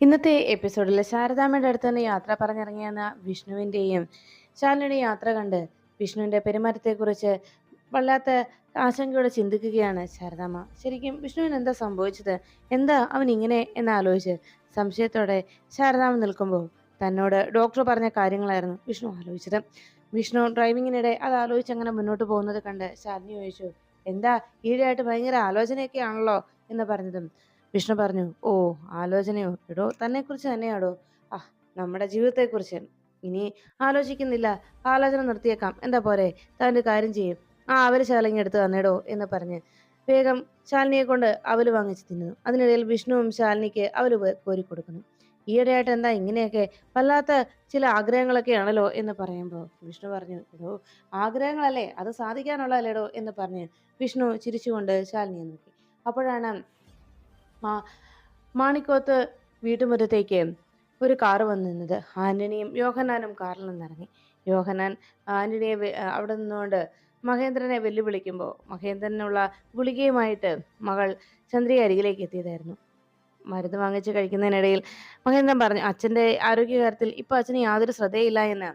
ഇന്നത്തെ എപ്പിസോഡിൽ ശാരദാമ്മയുടെ അടുത്ത് നിന്ന് യാത്ര പറഞ്ഞിറങ്ങിയെന്ന വിഷ്ണുവിന്റെയും ശാലിനിയുടെയും യാത്ര കണ്ട് വിഷ്ണുവിന്റെ പെരുമാറ്റത്തെക്കുറിച്ച് വല്ലാത്ത ആശങ്കയോടെ ചിന്തിക്കുകയാണ് ശാരദാമ്മ. ശരിക്കും വിഷ്ണുവിന് എന്താ സംഭവിച്ചത്? എന്താ അവൻ ഇങ്ങനെ എന്നാലോചിച്ച് സംശയത്തോടെ ശാരദാമ്മ നിൽക്കുമ്പോൾ തന്നോട് ഡോക്ടർ പറഞ്ഞ കാര്യങ്ങളായിരുന്നു വിഷ്ണു ആലോചിച്ചത്. വിഷ്ണു ഡ്രൈവിങ്ങിനിടെ അത് ആലോചിച്ച് അങ്ങനെ മുന്നോട്ട് പോകുന്നത് കണ്ട് ശാലിനി ചോദിച്ചു എന്താ ഈയിടെയായിട്ട് ഭയങ്കര ആലോചനയൊക്കെ ആണല്ലോ എന്ന് പറഞ്ഞതും വിഷ്ണു പറഞ്ഞു ഓ ആലോചനയോ? എടോ തന്നെക്കുറിച്ച് തന്നെയാടോ? ആ നമ്മുടെ ജീവിതത്തെക്കുറിച്ച്. ഇനി ആലോചിക്കുന്നില്ല. ആലോചന നിർത്തിയേക്കാം. എന്താ പോരെ? തന്റെ കാര്യം ചെയ്യും. ആ അവർ എടുത്ത് തന്നേടോ എന്ന് പറഞ്ഞ്. വേഗം ശാലിനിയെ കൊണ്ട് അവൽ വാങ്ങിച്ച് തിന്നുന്നു. അതിനിടയിൽ വിഷ്ണുവും ശാലിനിക്ക് അവൽ കോരി കൊടുക്കുന്നു. ഈയിടെയായിട്ട് എന്താ ഇങ്ങനെയൊക്കെ? വല്ലാത്ത ചില ആഗ്രഹങ്ങളൊക്കെയാണല്ലോ എന്ന് പറയുമ്പോൾ വിഷ്ണു പറഞ്ഞു എടോ ആഗ്രഹങ്ങളല്ലേ? അത് സാധിക്കാനുള്ളതല്ലേടോ? എന്ന് പറഞ്ഞ് വിഷ്ണു ചിരിച്ചുകൊണ്ട് ശാലിനിയെ നോക്കി. അപ്പോഴാണ് മാ മാണിക്കോത്ത് വീട്ടുമുറ്റത്തേക്ക് ഒരു കാറ് വന്നു നിന്നത് ആന്റണിയും യോഹന്നാനും കാറിൽ നിന്നിറങ്ങി. യോഹന്നാൻ ആന്റണിയെ അവിടെ നിന്നുകൊണ്ട് മഹേന്ദ്രനെ വെല്ലുവിളിക്കുമ്പോൾ മഹേന്ദ്രനുള്ള ഗുളികയുമായിട്ട് മകൾ ചന്ദ്രിക അരികിലേക്ക് എത്തിയതായിരുന്നു. മരുന്ന് വാങ്ങിച്ച് കഴിക്കുന്നതിനിടയിൽ മഹേന്ദ്രൻ പറഞ്ഞു അച്ഛന്റെ ആരോഗ്യകാര്യത്തിൽ ഇപ്പോൾ അച്ഛന് യാതൊരു ശ്രദ്ധയില്ല എന്ന്.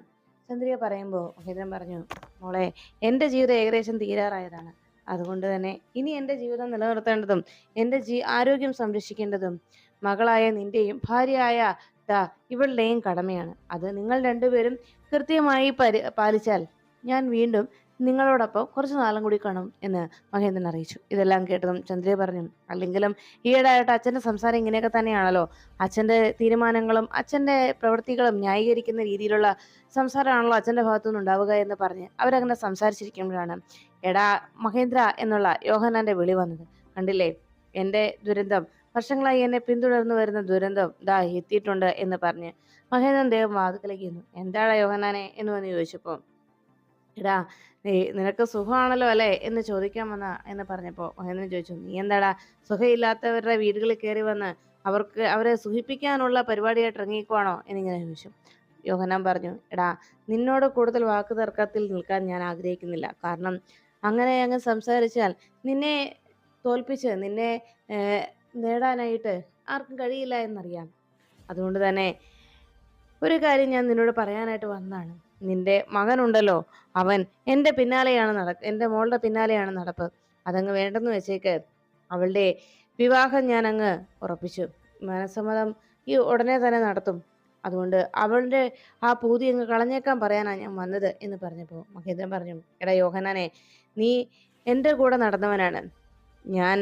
ചന്ദ്രിക പറയുമ്പോൾ മഹേന്ദ്രൻ പറഞ്ഞു മോളെ എന്റെ ജീവിതം ഏകദേശം തീരാറായതാണ്. അതുകൊണ്ട് തന്നെ ഇനി എന്റെ ജീവിതം നിലനിർത്തേണ്ടതും എന്റെ ജീ ആരോഗ്യം സംരക്ഷിക്കേണ്ടതും മകളായ നിന്റെയും ഭാര്യയായ ദാ ഇവളുടെയും കടമയാണ്. അത് നിങ്ങൾ രണ്ടുപേരും കൃത്യമായി പാലിച്ചാൽ ഞാൻ വീണ്ടും നിങ്ങളോടൊപ്പം കുറച്ച് നാളും കൂടി കാണും എന്ന് മഹേന്ദ്രൻ അറിയിച്ചു. ഇതെല്ലാം കേട്ടതും ചന്ദ്രയെ പറഞ്ഞു അല്ലെങ്കിലും ഈയിടെയായിട്ട് അച്ഛന്റെ സംസാരം ഇങ്ങനെയൊക്കെ തന്നെയാണല്ലോ. അച്ഛന്റെ തീരുമാനങ്ങളും അച്ഛന്റെ പ്രവൃത്തികളും ന്യായീകരിക്കുന്ന രീതിയിലുള്ള സംസാരമാണല്ലോ അച്ഛന്റെ ഭാഗത്തുനിന്ന് ഉണ്ടാവുക എന്ന് പറഞ്ഞ് അവരങ്ങനെ സംസാരിച്ചിരിക്കുമ്പോഴാണ് എടാ മഹേന്ദ്ര എന്നുള്ള യോഹനാന്റെ വിളി വന്നത്. കണ്ടില്ലേ? എന്റെ ദുരന്തം വർഷങ്ങളായി എന്നെ പിന്തുടർന്നു വരുന്ന ദുരന്തം ദാ എത്തിയിട്ടുണ്ട് എന്ന് പറഞ്ഞ് മഹേന്ദ്രൻ ദേവം വാതുക്കലേക്ക് എന്താണ് എന്താടാ യോഹനാനെ എന്ന് വന്ന് ചോദിച്ചപ്പോൾ എടാ നീ നിനക്ക് സുഖമാണല്ലോ അല്ലേ? എന്ന് ചോദിക്കാൻ വന്ന എന്ന് പറഞ്ഞപ്പോൾ മഹേന്ദ്രൻ ചോദിച്ചു നീ എന്താടാ സുഖമില്ലാത്തവരുടെ വീടുകളിൽ കയറി വന്ന് അവർക്ക് അവരെ സുഖിപ്പിക്കാനുള്ള പരിപാടിയായിട്ട് ഇറങ്ങിക്കുവാണോ എന്നിങ്ങനെ ചോദിച്ചു. യോഹനാൻ പറഞ്ഞു എടാ നിന്നോട് കൂടുതൽ വാക്ക് തർക്കത്തിൽ നിൽക്കാൻ ഞാൻ ആഗ്രഹിക്കുന്നില്ല. കാരണം അങ്ങനെ അങ്ങ് സംസാരിച്ചാൽ നിന്നെ തോൽപ്പിച്ച് നിന്നെ നേടാനായിട്ട് ആർക്കും കഴിയില്ല എന്നറിയാം. അതുകൊണ്ട് തന്നെ ഒരു കാര്യം ഞാൻ നിന്നോട് പറയാനായിട്ട് വന്നതാണ്. നിന്റെ മകനുണ്ടല്ലോ. അവൻ എന്റെ പിന്നാലെയാണ് നടക്ക് എന്റെ മോളുടെ പിന്നാലെയാണ് നടപ്പ്. അതങ്ങ് വേണ്ടെന്ന് വെച്ചേക്ക്. അവളുടെ വിവാഹം ഞാൻ അങ്ങ് ഉറപ്പിച്ചു. മനസ്സമ്മതം ഈ ഉടനെ തന്നെ നടത്തും. അതുകൊണ്ട് അവളുടെ ആ പൂതി അങ്ങ് കളഞ്ഞേക്കാൻ പറയാനാണ് ഞാൻ വന്നത് എന്ന് പറഞ്ഞപ്പോൾ മഹേന്ദ്രൻ പറഞ്ഞു എടാ യോഹനാനെ നീ എന്റെ കൂടെ നടന്നവനാണ്. ഞാൻ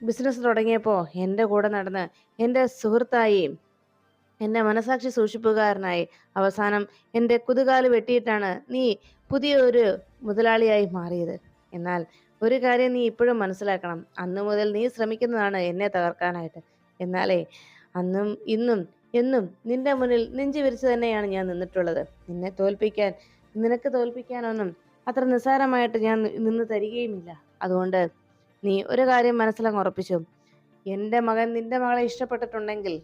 ബിസിനസ് തുടങ്ങിയപ്പോൾ എന്റെ കൂടെ നടന്ന് എന്റെ സുഹൃത്തായി എന്റെ മനസാക്ഷി സൂക്ഷിപ്പുകാരനായി. അവസാനം എന്റെ കുതുകാൽ വെട്ടിയിട്ടാണ് നീ പുതിയ ഒരു മുതലാളിയായി മാറിയത്. എന്നാൽ ഒരു കാര്യം നീ ഇപ്പോഴും മനസ്സിലാക്കണം. അന്നു മുതൽ നീ ശ്രമിക്കുന്നതാണ് എന്നെ തകർക്കാനായിട്ട്. എന്നാലേ അന്നും ഇന്നും എന്നും നിന്റെ മുന്നിൽ നെഞ്ചു വിരിച്ചു തന്നെയാണ് ഞാൻ നിന്നിട്ടുള്ളത്. നിന്നെ തോൽപ്പിക്കാൻ നിനക്ക് തോൽപ്പിക്കാനൊന്നും അത്ര നിസ്സാരമായിട്ട് ഞാൻ നിന്ന് തരികയുമില്ല. അതുകൊണ്ട് നീ ഒരു കാര്യം മനസ്സിലങ്ങ് ഉറപ്പിച്ചു. എന്റെ മകൻ നിന്റെ മകളെ ഇഷ്ടപ്പെട്ടിട്ടുണ്ടെങ്കിൽ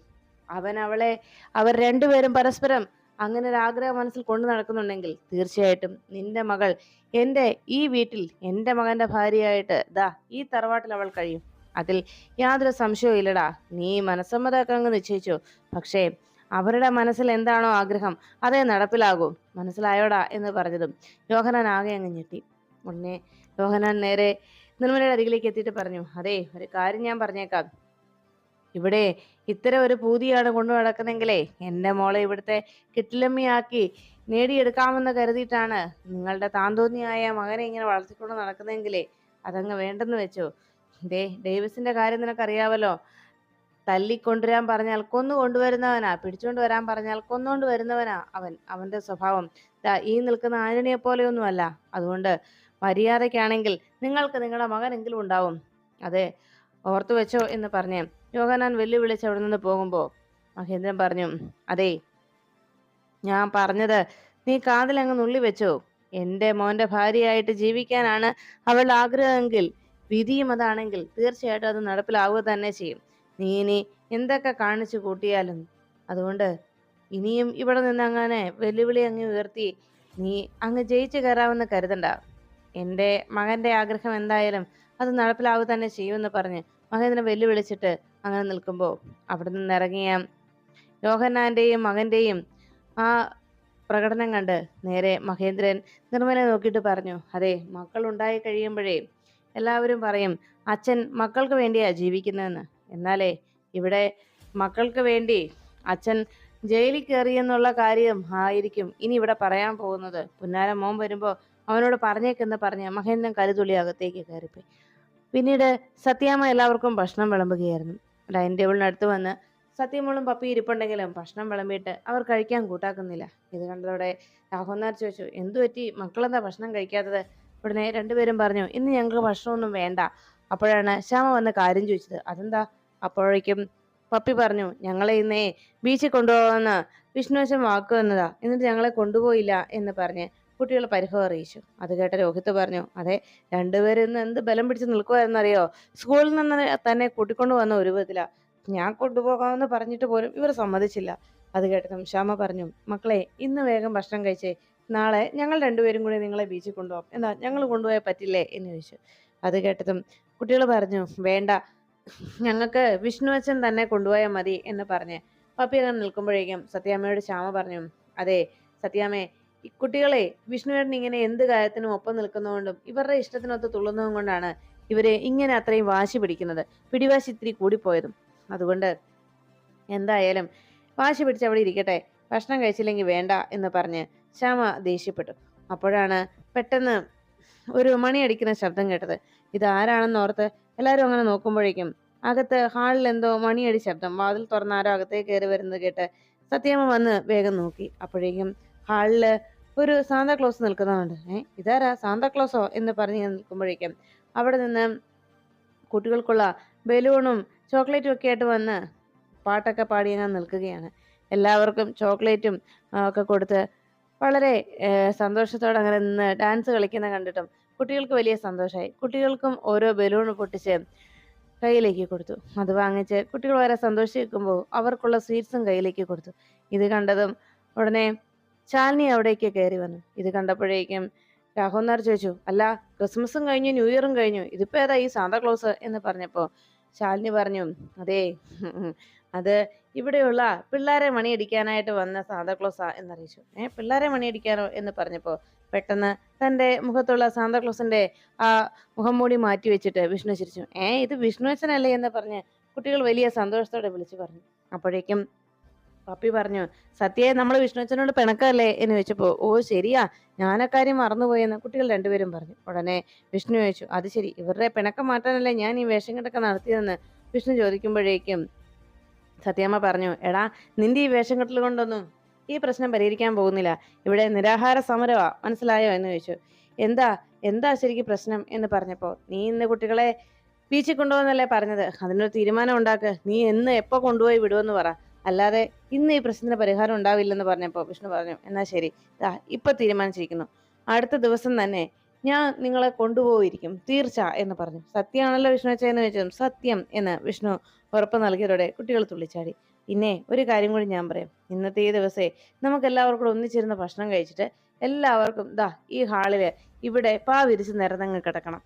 അവൻ അവളെ അവർ രണ്ടുപേരും പരസ്പരം അങ്ങനെ ഒരു ആഗ്രഹം മനസ്സിൽ കൊണ്ടു നടക്കുന്നുണ്ടെങ്കിൽ തീർച്ചയായിട്ടും നിന്റെ മകൾ എന്റെ ഈ വീട്ടിൽ എന്റെ മകന്റെ ഭാര്യയായിട്ട് ദാ ഈ തറവാട്ടിൽ അവൾ കഴിയും. അതിൽ യാതൊരു സംശയവും ഇല്ലടാ. നീ മനസ്സമ്മതമൊക്കെ അങ്ങ് നിശ്ചയിച്ചു. പക്ഷേ അവരുടെ മനസ്സിൽ എന്താണോ ആഗ്രഹം അതേ നടപ്പിലാകൂ. മനസ്സിലായോടാ എന്ന് പറഞ്ഞതും യോഹനാൻ ആകെ അങ്ങ് ഞെട്ടി. ഉടനെ യോഹനാൻ നേരെ നിർമ്മലയുടെ അരികിലേക്ക് എത്തിയിട്ട് പറഞ്ഞു അതെ ഒരു കാര്യം ഞാൻ പറഞ്ഞേക്കാം. ഇവിടെ ഇത്തരം ഒരു പൂതിയാണ് കൊണ്ടു നടക്കുന്നെങ്കിലേ എന്റെ മോളെ ഇവിടുത്തെ കിട്ടിലമ്മയാക്കി നേടിയെടുക്കാമെന്ന് കരുതിയിട്ടാണ് നിങ്ങളുടെ താന്തോന്നിയായ മകനെ ഇങ്ങനെ വളർത്തിക്കൊണ്ട് നടക്കുന്നെങ്കിലേ അതങ്ങ് വേണ്ടെന്ന് വെച്ചു. ദേ ഡേവിസിന്റെ കാര്യം നിനക്കറിയാവല്ലോ. തല്ലിക്കൊണ്ടുവരാൻ പറഞ്ഞാൽ കൊന്നു കൊണ്ടുവരുന്നവനാ പിടിച്ചുകൊണ്ട് വരാൻ പറഞ്ഞാൽ കൊന്നുകൊണ്ട് വരുന്നവനാ അവൻ അവന്റെ സ്വഭാവം. ഈ നിൽക്കുന്ന ആന്റണിയെ പോലെയൊന്നുമല്ല അതുകൊണ്ട് മര്യാദയ്ക്കാണെങ്കിൽ നിങ്ങൾക്ക് നിങ്ങളുടെ മകനെങ്കിലും ഉണ്ടാവും. അതെ ഓർത്തു വെച്ചോ എന്ന് പറഞ്ഞ് യോഹനാൻ വെല്ലുവിളിച്ച് അവിടെ നിന്ന് പോകുമ്പോൾ മഹേന്ദ്രൻ പറഞ്ഞു അതെ ഞാൻ പറഞ്ഞത് നീ കാതിലങ്ങ് നുള്ളി വെച്ചോ. എന്റെ മോന്റെ ഭാര്യയായിട്ട് ജീവിക്കാനാണ് അവൾ ആഗ്രഹമെങ്കിൽ വിധിയും അതാണെങ്കിൽ തീർച്ചയായിട്ടും അത് നടപ്പിലാവുക തന്നെ ചെയ്യും. നീ ഇനി എന്തൊക്കെ കാണിച്ചു കൂട്ടിയാലും അതുകൊണ്ട് ഇനിയും ഇവിടെ നിന്ന് അങ്ങനെ വെല്ലുവിളി അങ്ങ് ഉയർത്തി നീ അങ്ങ് ജയിച്ചു കയറാമെന്ന് കരുതണ്ട. എന്റെ മകന്റെ ആഗ്രഹം എന്തായാലും അത് നടപ്പിലാവുക തന്നെ ചെയ്യുമെന്ന് പറഞ്ഞ് മകേന്ദ്രൻ വെല്ലുവിളിച്ചിട്ട് അങ്ങനെ നിൽക്കുമ്പോൾ അവിടെ നിന്ന് ഇറങ്ങിയ യോഹന്നാന്റെയും മകന്റെയും ആ പ്രകടനം കണ്ട് നേരെ മഹേന്ദ്രൻ നിർമ്മലെ നോക്കിയിട്ട് പറഞ്ഞു അതെ മക്കൾ ഉണ്ടായി കഴിയുമ്പോഴേ എല്ലാവരും പറയും അച്ഛൻ മക്കൾക്ക് വേണ്ടിയാ ജീവിക്കുന്നതെന്ന്. എന്നാലേ ഇവിടെ മക്കൾക്ക് വേണ്ടി അച്ഛൻ ജയിലിൽ കയറിയെന്നുള്ള കാര്യം ആയിരിക്കും ഇനി ഇവിടെ പറയാൻ പോകുന്നത്. പുന്നാര മോൻ വരുമ്പോൾ അവനോട് പറഞ്ഞേക്കെന്ന് പറഞ്ഞ് മഹേന്ദ്രൻ കരുതുള്ളി അകത്തേക്ക് കയറിപ്പോയി. പിന്നീട് സത്യാമ്മ എല്ലാവർക്കും ഭക്ഷണം വിളമ്പുകയായിരുന്നു. ഡൈനിങ് ടേബിളിനടുത്ത് വന്ന് സത്യമോളും പപ്പി ഇരിപ്പുണ്ടെങ്കിലും ഭക്ഷണം വിളമ്പിയിട്ട് അവർ കഴിക്കാൻ കൂട്ടാക്കുന്നില്ല. ഇത് കണ്ടതോടെ രാഹുനാർ ചോദിച്ചു എന്തു പറ്റി? മക്കളെന്താ ഭക്ഷണം കഴിക്കാത്തത്? ഉടനെ രണ്ടുപേരും പറഞ്ഞു ഇന്ന് ഞങ്ങൾക്ക് ഭക്ഷണമൊന്നും വേണ്ട. അപ്പോഴാണ് ശ്യാമ വന്ന് കാര്യം ചോദിച്ചത്. അതെന്താ? അപ്പോഴേക്കും പപ്പി പറഞ്ഞു ഞങ്ങളെ ഇന്നേ ബീച്ചിൽ കൊണ്ടുപോകാമെന്ന് വിഷ്ണുവശം വാക്ക് വന്നതാ എന്നിട്ട് ഞങ്ങളെ കൊണ്ടുപോയില്ല എന്ന് പറഞ്ഞ് കുട്ടികൾ പരിഭവം അറിയിച്ചു. അത് കേട്ട രോഹിത് പറഞ്ഞു അതെ രണ്ടുപേരും ഇന്ന് എന്ത് ബലം പിടിച്ച് നിൽക്കുമായിരുന്നറിയോ സ്കൂളിൽ നിന്ന് തന്നെ കൂട്ടിക്കൊണ്ടു വന്ന ഒരു വിധത്തിലാണ് ഞാൻ കൊണ്ടുപോകാമെന്ന് പറഞ്ഞിട്ട് പോലും ഇവർ സമ്മതിച്ചില്ല. അത് കേട്ടതും ശ്യാമ പറഞ്ഞു മക്കളെ ഇന്ന് വേഗം ഭക്ഷണം കഴിച്ചേ. നാളെ ഞങ്ങൾ രണ്ടുപേരും കൂടി നിങ്ങളെ ബീച്ചിൽ കൊണ്ടുപോകാം. എന്താ ഞങ്ങൾ കൊണ്ടുപോയാൽ പറ്റില്ലേ? എന്ന് ചോദിച്ചു. അത് കേട്ടതും കുട്ടികൾ പറഞ്ഞു വേണ്ട. ഞങ്ങൾക്ക് വിഷ്ണു അച്ഛൻ തന്നെ കൊണ്ടുപോയാൽ മതി എന്ന് പറഞ്ഞ്. പപ്പി അങ്ങനെ നിൽക്കുമ്പോഴേക്കും സത്യാമ്മയോട് ശ്യാമ പറഞ്ഞു അതെ സത്യാമ്മേ ഈ കുട്ടികളെ വിഷ്ണുവേട്ടൻ ഇങ്ങനെ എന്ത് കാര്യത്തിനും ഒപ്പം നിൽക്കുന്നതുകൊണ്ടും ഇവരുടെ ഇഷ്ടത്തിനൊത്ത് തുള്ളുന്നതും കൊണ്ടാണ് ഇവരെ ഇങ്ങനെ അത്രയും വാശി പിടിക്കുന്നത്. പിടിവാശി ഇത്തിരി കൂടിപ്പോയതും. അതുകൊണ്ട് എന്തായാലും വാശി പിടിച്ച് അവിടെ ഇരിക്കട്ടെ. ഭക്ഷണം കഴിച്ചില്ലെങ്കിൽ വേണ്ട എന്ന് പറഞ്ഞ് ശ്യാമ ദേഷ്യപ്പെട്ടു. അപ്പോഴാണ് പെട്ടെന്ന് ഒരു മണിയടിക്കുന്ന ശബ്ദം കേട്ടത്. ഇത് ആരാണെന്ന് ഓർത്ത് എല്ലാവരും അങ്ങനെ നോക്കുമ്പോഴേക്കും അകത്ത് ഹാളിൽ എന്തോ മണിയടി ശബ്ദം വാതിൽ തുറന്ന് ആരോ അകത്തേക്ക് കയറി വരുന്നത് കേട്ട് സത്യാമ്മ വന്ന് വേഗം നോക്കി. അപ്പോഴേക്കും ഹാളിൽ ഒരു സാന്താക്ലോസ് നിൽക്കുന്നതുണ്ട് ഏ ഇതാരാ? സാന്താക്ലോസോ എന്ന് പറഞ്ഞ് ഞാൻ നിൽക്കുമ്പോഴേക്കും അവിടെ നിന്ന് കുട്ടികൾക്കുള്ള ബലൂണും ചോക്ലേറ്റും ഒക്കെ ആയിട്ട് വന്ന് പാട്ടൊക്കെ പാടി ഞാൻ നിൽക്കുകയാണ്. എല്ലാവർക്കും ചോക്ലേറ്റും ഒക്കെ കൊടുത്ത് വളരെ സന്തോഷത്തോടെ അങ്ങനെ നിന്ന് ഡാൻസ് കളിക്കുന്ന കണ്ടിട്ടും കുട്ടികൾക്ക് വലിയ സന്തോഷമായി കുട്ടികൾക്കും ഓരോ ബലൂൺ പൊട്ടിച്ച് കയ്യിലേക്ക് കൊടുത്തു. അത് വാങ്ങിച്ച് കുട്ടികൾ വളരെ സന്തോഷിച്ച് നിൽക്കുമ്പോൾ അവർക്കുള്ള സ്വീറ്റ്സും കയ്യിലേക്ക് കൊടുത്തു. ഇത് കണ്ടതും ഉടനെ ശാലിനി അവിടേക്ക് കയറി വന്നു. ഇത് കണ്ടപ്പോഴേക്കും രാഘവൻ നാർ ചോദിച്ചു അല്ല ക്രിസ്മസും കഴിഞ്ഞു ന്യൂ ഇയറും കഴിഞ്ഞു. ഇതിപ്പോ ഏതാ ഈ സാന്താക്ലോസ് എന്ന് പറഞ്ഞപ്പോ ശാലിനി പറഞ്ഞു അതെ അത് ഇവിടെയുള്ള പിള്ളേരെ മണിയടിക്കാനായിട്ട് വന്ന സാന്താക്ലോസാ എന്നറിയിച്ചു. ഏഹ് പിള്ളേരെ മണിയടിക്കാനോ? എന്ന് പറഞ്ഞപ്പോൾ പെട്ടെന്ന് തന്റെ മുഖത്തുള്ള സാന്താക്ലോസിന്റെ ആ മുഖം മൂടി മാറ്റി വെച്ചിട്ട് വിഷ്ണു ചിരിച്ചു. ഏഹ് ഇത് വിഷ്ണുവച്ചനല്ലേ എന്ന് പറഞ്ഞ് കുട്ടികൾ വലിയ സന്തോഷത്തോടെ വിളിച്ചു പറഞ്ഞു. അപ്പോഴേക്കും പപ്പി പറഞ്ഞു സത്യയെ നമ്മൾ വിഷ്ണുവച്ചനോട് പിണക്കല്ലേ? എന്ന് ചോദിച്ചപ്പോ ഓ ശരിയാ ഞാനക്കാര്യം മറന്നുപോയെന്ന് കുട്ടികൾ രണ്ടുപേരും പറഞ്ഞു. ഉടനെ വിഷ്ണു ചോദിച്ചു അത് ശരി ഇവരുടെ പിണക്കം മാറ്റാനല്ലേ ഞാൻ ഈ വേഷം കെട്ടൊക്കെ നടത്തിയതെന്ന്? വിഷ്ണു ചോദിക്കുമ്പോഴേക്കും സത്യമ്മ പറഞ്ഞു എടാ നിന്റെ ഈ വേഷം കെട്ടൽ കൊണ്ടൊന്നും ഈ പ്രശ്നം പരിഹരിക്കാൻ പോകുന്നില്ല. ഇവിടെ നിരാഹാര സമരമാ മനസ്സിലായോ? എന്ന് ചോദിച്ചു. എന്താ എന്താ ശരിക്കും പ്രശ്നം? എന്ന് പറഞ്ഞപ്പോ നീ ഇന്ന് കുട്ടികളെ ബീച്ചിൽ കൊണ്ടുപോകുന്നല്ലേ പറഞ്ഞത്? അതിനൊരു തീരുമാനം ഉണ്ടാക്ക്. നീ എന്ന് എപ്പോ കൊണ്ടുപോയി വിടുമെന്ന് പറ. അല്ലാതെ ഇന്ന് ഈ പ്രശ്നത്തിന് പരിഹാരം ഉണ്ടാവില്ലെന്ന് പറഞ്ഞപ്പോൾ വിഷ്ണു പറഞ്ഞു എന്നാൽ ശരി. ഇപ്പൊ തീരുമാനിച്ചിരിക്കുന്നു. അടുത്ത ദിവസം തന്നെ ഞാൻ നിങ്ങളെ കൊണ്ടുപോയിരിക്കും. തീർച്ച എന്ന് പറഞ്ഞു. സത്യമാണല്ലോ വിഷ്ണു എന്ന് വെച്ചതും സത്യം എന്ന് വിഷ്ണു ഉറപ്പ് നൽകിയതോടെ കുട്ടികൾ തുള്ളിച്ചാടി. പിന്നെ ഒരു കാര്യം കൂടി ഞാൻ പറയാം. ഇന്നത്തെ ഈ ദിവസേ നമുക്ക് എല്ലാവർക്കും കൂടെ ഒന്നിച്ചിരുന്ന് ഭക്ഷണം കഴിച്ചിട്ട് എല്ലാവർക്കും ദാ ഈ ഹാളിൽ ഇവിടെ പാ വിരിച്ച് നിരന്നങ്ങ് കിടക്കണം.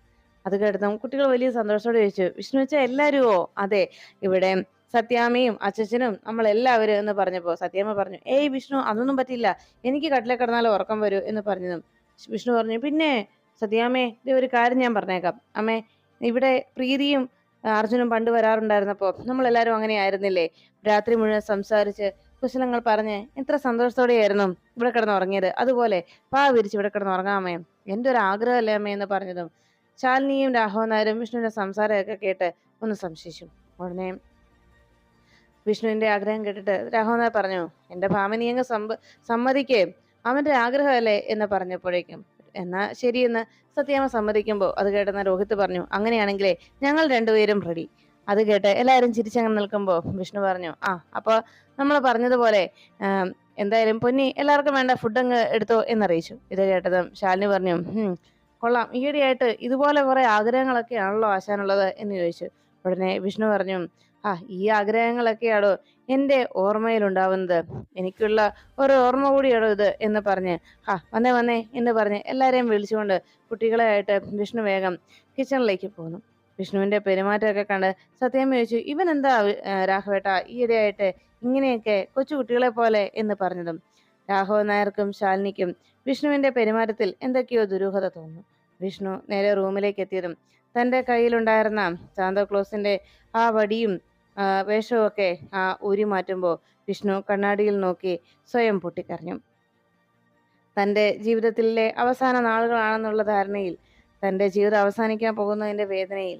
അത് കേട്ടതും കുട്ടികൾ വലിയ സന്തോഷത്തോടെ ചോദിച്ചു വിഷ്ണു വെച്ചാൽ എല്ലാവരുമോ അതെ ഇവിടെ സത്യാമ്മയും അച്ഛനും നമ്മളെല്ലാവരും എന്ന് പറഞ്ഞപ്പോൾ സത്യാമ്മ പറഞ്ഞു ഏയ് വിഷ്ണു അതൊന്നും പറ്റില്ല. എനിക്ക് കട്ടിലെ കിടന്നാൽ ഉറക്കം വരൂ എന്ന് പറഞ്ഞതും വിഷ്ണു പറഞ്ഞു. പിന്നെ സത്യാമേ ഇത് ഒരു കാര്യം ഞാൻ പറഞ്ഞേക്കാം. അമ്മേ ഇവിടെ പ്രീതിയും അർജുനും പണ്ട് വരാറുണ്ടായിരുന്നപ്പോൾ നമ്മളെല്ലാവരും അങ്ങനെ ആയിരുന്നില്ലേ? രാത്രി മുഴുവൻ സംസാരിച്ച് കുശലങ്ങൾ പറഞ്ഞ് എത്ര സന്തോഷത്തോടെയായിരുന്നു ഇവിടെ കിടന്ന് ഉറങ്ങിയത്. അതുപോലെ പാ വിരിച്ച് ഇവിടെ കിടന്ന് ഉറങ്ങാമേ എന്റെ ഒരു ആഗ്രഹമല്ലേ അമ്മേ എന്ന് പറഞ്ഞതും. ശാലിനിയും രാഘവൻ വിഷ്ണുവിന്റെ സംസാരമൊക്കെ കേട്ട് ഒന്ന് സംശയിച്ചു. ഉടനെ വിഷ്ണുവിന്റെ ആഗ്രഹം കേട്ടിട്ട് രാഘവനാഥ് പറഞ്ഞു എന്റെ ഭാമനി അങ്ങ് സമ്പ സമ്മതിക്കേ അവന്റെ ആഗ്രഹമല്ലേ? എന്ന് പറഞ്ഞപ്പോഴേക്കും എന്നാ ശരിയെന്ന് സത്യാമ്മ സമ്മതിക്കുമ്പോൾ അത് കേട്ടെന്ന രോഹിത് പറഞ്ഞു അങ്ങനെയാണെങ്കിലേ ഞങ്ങൾ രണ്ടുപേരും റെഡി അത് കേട്ട് എല്ലാവരും ചിരിച്ചങ്ങനെ നിൽക്കുമ്പോൾ വിഷ്ണു പറഞ്ഞു ആ അപ്പോൾ നമ്മൾ പറഞ്ഞതുപോലെ എന്തായാലും പൊന്നി എല്ലാവർക്കും വേണ്ട ഫുഡ് അങ്ങ് എടുത്തോ എന്നറിയിച്ചു. ഇത് കേട്ടതും ശാലിനി പറഞ്ഞു "ഹും, കൊള്ളാം ഈയിടെയായിട്ട് ഇതുപോലെ കുറേ ആഗ്രഹങ്ങളൊക്കെ ആണല്ലോ ആശാനുള്ളത് എന്ന് ചോദിച്ചു. ഉടനെ വിഷ്ണു പറഞ്ഞു ആ ഈ ആഗ്രഹങ്ങളൊക്കെയാണോ എന്റെ ഓർമ്മയിലുണ്ടാവുന്നത്. എനിക്കുള്ള ഒരു ഓർമ്മ കൂടിയാണോ ഇത് എന്ന് പറഞ്ഞ് ആ വന്നേ വന്നേ എന്ന് പറഞ്ഞ് എല്ലാവരെയും വിളിച്ചുകൊണ്ട് കുട്ടികളെ ആയിട്ട് വിഷ്ണു വേഗം കിച്ചണിലേക്ക് പോന്നു. വിഷ്ണുവിന്റെ പെരുമാറ്റമൊക്കെ കണ്ട് സത്യം ചോദിച്ചു ഇവൻ എന്താ രാഘവേട്ട ഈയിടെയായിട്ട് ഇങ്ങനെയൊക്കെ കൊച്ചു കുട്ടികളെ പോലെ എന്ന് പറഞ്ഞതും? രാഘവൻ നായർക്കും ശാലിനിക്കും വിഷ്ണുവിന്റെ പെരുമാറ്റത്തിൽ എന്തൊക്കെയോ ദുരൂഹത തോന്നുന്നു. വിഷ്ണു നേരെ റൂമിലേക്ക് എത്തിയതും തന്റെ കയ്യിലുണ്ടായിരുന്ന സാന്താക്ലോസിന്റെ ആ വടിയും ആ ഊരി മാറ്റുമ്പോൾ വിഷ്ണു കണ്ണാടിയിൽ നോക്കി സ്വയം പൊട്ടിക്കരഞ്ഞു. തന്റെ ജീവിതത്തിലെ അവസാന നാളുകളാണെന്നുള്ള ധാരണയിൽ തന്റെ ജീവിതം അവസാനിക്കാൻ പോകുന്നതിന്റെ വേദനയിൽ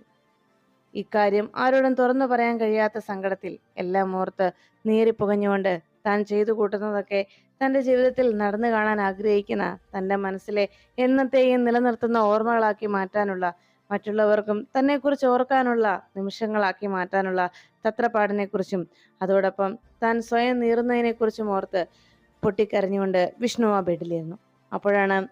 ഇക്കാര്യം ആരോടും തുറന്നു പറയാൻ കഴിയാത്ത സങ്കടത്തിൽ എല്ലാം ഓർത്ത് നീറിപ്പുകഞ്ഞുകൊണ്ട് താൻ ചെയ്തു കൂട്ടുന്നതൊക്കെ തന്റെ ജീവിതത്തിൽ നടന്നു കാണാൻ ആഗ്രഹിക്കുന്ന തന്റെ മനസ്സിലെ എന്നത്തെയും നിലനിർത്തുന്ന ഓർമ്മകളാക്കി മാറ്റാനുള്ള മറ്റുള്ളവർക്കും തന്നെക്കുറിച്ച് ഓർക്കാനുള്ള നിമിഷങ്ങളാക്കി മാറ്റാനുള്ള തത്രപ്പാടിനെക്കുറിച്ചും അതോടൊപ്പം താൻ സ്വയം നീറുന്നതിനെക്കുറിച്ചും ഓർത്ത് പൊട്ടിക്കരഞ്ഞുകൊണ്ട് വിഷ്ണു ആ ബെഡിലിരുന്നു. അപ്പോഴാണ്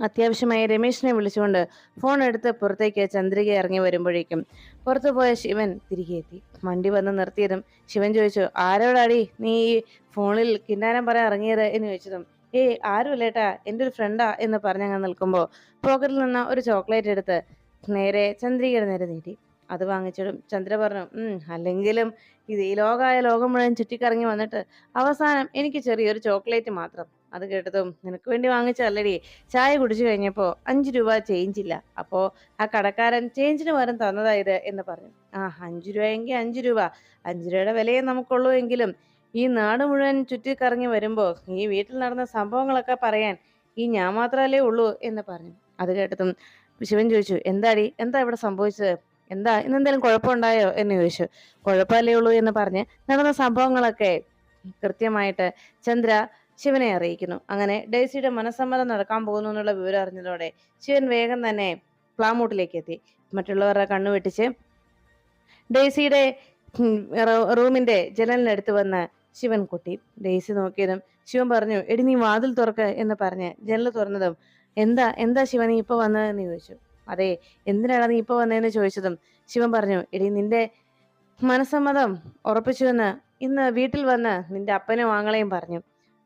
അത്യാവശ്യമായി രമേശിനെ വിളിച്ചുകൊണ്ട് ഫോൺ എടുത്ത് പുറത്തേക്ക് ചന്ദ്രിക ഇറങ്ങി വരുമ്പോഴേക്കും പുറത്തു പോയ ശിവൻ തിരികെ എത്തി. വണ്ടി വന്ന് നിർത്തിയതും ശിവൻ ചോദിച്ചു ആരോടാടി നീ ഈ ഫോണിൽ കിന്നാരം പറയാൻ ഇറങ്ങിയത്? എന്ന് ചോദിച്ചതും ഏയ് ആരുമല്ലേട്ടാ? എന്റെ ഒരു ഫ്രണ്ടാ എന്ന് പറഞ്ഞങ്ങ് നിൽക്കുമ്പോൾ പോക്കറ്റിൽ നിന്ന് ഒരു ചോക്ലേറ്റ് എടുത്ത് നേരെ ചന്ദ്രികയുടെ നേരെ നീട്ടി. അത് വാങ്ങിച്ചിടും. ചന്ദ്ര പറഞ്ഞു അല്ലെങ്കിലും ഇത് ഈ ലോകമായ ലോകം മുഴുവൻ ചുറ്റിക്കറങ്ങി വന്നിട്ട് അവസാനം എനിക്ക് ചെറിയൊരു ചോക്ലേറ്റ് മാത്രം. അത് കേട്ടതും നിനക്ക് വേണ്ടി വാങ്ങിച്ചല്ലടി ചായ കുടിച്ചു കഴിഞ്ഞപ്പോൾ അഞ്ച് രൂപ ചേഞ്ച് ഇല്ല. അപ്പോൾ ആ കടക്കാരൻ ചേഞ്ചിന് പകരം തന്നതായത് എന്ന് പറഞ്ഞു. ആ അഞ്ച് രൂപയെങ്കിൽ അഞ്ച് രൂപ. അഞ്ച് രൂപയുടെ വിലയെ നമുക്കുള്ളൂ എങ്കിലും ഈ നാട് മുഴുവൻ ചുറ്റിക്കറങ്ങി വരുമ്പോൾ ഈ വീട്ടിൽ നടന്ന സംഭവങ്ങളൊക്കെ പറയാൻ ഈ ഞാൻ മാത്രമല്ലേ ഉള്ളൂ എന്ന് പറഞ്ഞു. അത് കേട്ടതും ശിവൻ ചോദിച്ചു എന്താടി? എന്താ ഇവിടെ സംഭവിച്ചത്? എന്താ? ഇന്നെന്തെങ്കിലും കുഴപ്പമുണ്ടായോ? എന്ന് ചോദിച്ചു. കുഴപ്പമല്ലേ ഉള്ളൂ എന്ന് പറഞ്ഞ് നടന്ന സംഭവങ്ങളൊക്കെ കൃത്യമായിട്ട് ചന്ദ്ര ശിവനെ അറിയിക്കുന്നു. അങ്ങനെ ഡേസിയുടെ മനസ്സമ്മതം നടക്കാൻ പോകുന്നു എന്നുള്ള വിവരം അറിഞ്ഞതോടെ ശിവൻ വേഗം തന്നെ പ്ലാമൂട്ടിലേക്ക് എത്തി. മറ്റുള്ളവരുടെ കണ്ണു വെട്ടിച്ച് ഡേസിയുടെ റൂമിന്റെ ജനലിനടുത്ത് വന്ന് ശിവൻ കൊട്ടി ഡേസി നോക്കിയതും ശിവൻ പറഞ്ഞു എടി നീ വാതിൽ തുറക്ക് എന്ന് പറഞ്ഞ് ജനൽ തുറന്നതും എന്താ എന്താ ശിവൻ നീ ഇപ്പൊ വന്നതെന്ന്? ചോദിച്ചു. അതെ എന്തിനാണ് നീ ഇപ്പൊ വന്നതെന്ന്? ചോദിച്ചതും ശിവൻ പറഞ്ഞു എടി നിന്റെ മനസ്സമ്മതം ഉറപ്പിച്ചുവെന്ന് ഇന്ന് വീട്ടിൽ വന്ന് നിന്റെ അപ്പനും ആങ്ങളെയും പറഞ്ഞു.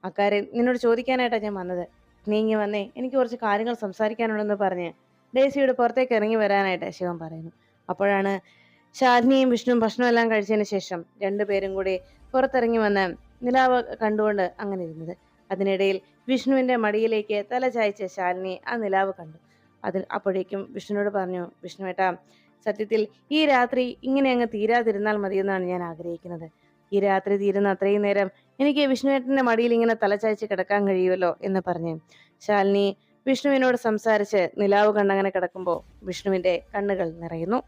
അക്കാര്യം നിന്നോട് ചോദിക്കാനായിട്ടാണ് ഞാൻ വന്നത്. നീ ഇങ്ങി വന്നേ എനിക്ക് കുറച്ച് കാര്യങ്ങൾ സംസാരിക്കാനുണ്ടെന്ന് പറഞ്ഞ് ഡേസിയുടെ പുറത്തേക്ക് ഇറങ്ങി വരാനായിട്ട് ശിവൻ പറയുന്നു. അപ്പോഴാണ് ശാലിനിയും വിഷ്ണുവും ഭക്ഷണമെല്ലാം കഴിച്ചതിന് ശേഷം രണ്ടുപേരും കൂടി പുറത്തിറങ്ങി വന്ന് നിലാവ് കണ്ടുകൊണ്ട് അങ്ങനെ ഇരുന്നത്. അതിനിടയിൽ വിഷ്ണുവിന്റെ മടിയിലേക്ക് തല ചായച്ച ശാലിനി ആ നിലാവ് കണ്ടു. അതിൽ അപ്പോഴേക്കും വിഷ്ണുവിനോട് പറഞ്ഞു വിഷ്ണുവേട്ട സത്യത്തിൽ ഈ രാത്രി ഇങ്ങനെ അങ്ങ് തീരാതിരുന്നാൽ മതിയെന്നാണ് ഞാൻ ആഗ്രഹിക്കുന്നത്. ഈ രാത്രി തീരുന്ന അത്രയും നേരം എനിക്ക് വിഷ്ണുവേട്ടന്റെ മടിയിൽ ഇങ്ങനെ തലചായ്ച്ച് കിടക്കാൻ കഴിയുമല്ലോ? എന്ന് പറഞ്ഞു ശാലിനി വിഷ്ണുവിനോട് സംസാരിച്ച് നിലാവ് കണ്ടങ്ങനെ കിടക്കുമ്പോൾ വിഷ്ണുവിന്റെ കണ്ണുകൾ നിറയുന്നു.